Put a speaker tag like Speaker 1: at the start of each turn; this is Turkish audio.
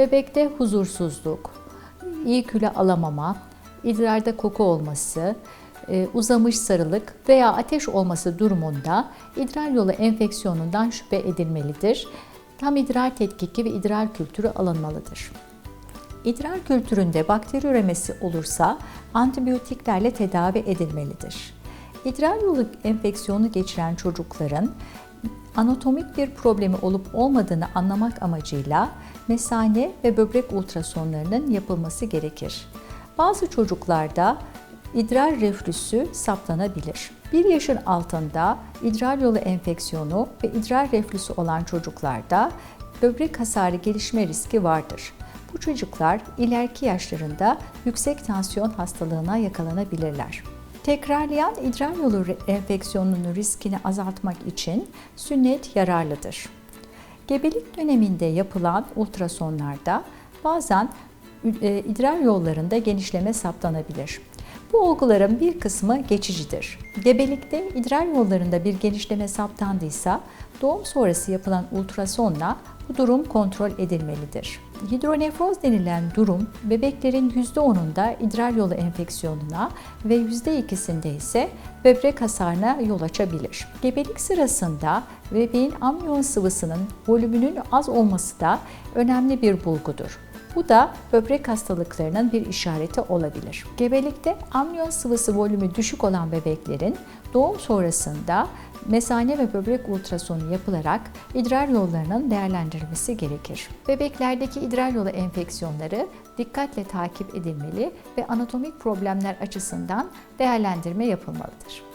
Speaker 1: Bebekte huzursuzluk, iyi küle alamama, idrarda koku olması, e, uzamış sarılık veya ateş olması durumunda idrar yolu enfeksiyonundan şüphe edilmelidir. Tam idrar tetkiki ve idrar kültürü alınmalıdır. İdrar kültüründe bakteri üremesi olursa antibiyotiklerle tedavi edilmelidir. İdrar yolu enfeksiyonu geçiren çocukların anatomik bir problemi olup olmadığını anlamak amacıyla mesane ve böbrek ultrasonlarının yapılması gerekir. Bazı çocuklarda idrar reflüsü saptanabilir. 1 yaşın altında idrar yolu enfeksiyonu ve idrar reflüsü olan çocuklarda böbrek hasarı gelişme riski vardır. Bu çocuklar ileriki yaşlarında yüksek tansiyon hastalığına yakalanabilirler. Tekrarlayan idrar yolu enfeksiyonunun riskini azaltmak için sünnet yararlıdır. Gebelik döneminde yapılan ultrasonlarda bazen e, idrar yollarında genişleme saptanabilir. Bu olguların bir kısmı geçicidir. Gebelikte idrar yollarında bir genişleme saptandıysa doğum sonrası yapılan ultrasonla bu durum kontrol edilmelidir. Hidronefroz denilen durum bebeklerin %10'unda idrar yolu enfeksiyonuna ve %2'sinde ise böbrek hasarına yol açabilir. Gebelik sırasında bebeğin amniyon sıvısının volümünün az olması da önemli bir bulgudur. Bu da böbrek hastalıklarının bir işareti olabilir. Gebelikte amniyon sıvısı volümü düşük olan bebeklerin doğum sonrasında mesane ve böbrek ultrasonu yapılarak idrar yollarının değerlendirilmesi gerekir. Bebeklerdeki idrar yolu enfeksiyonları dikkatle takip edilmeli ve anatomik problemler açısından değerlendirme yapılmalıdır.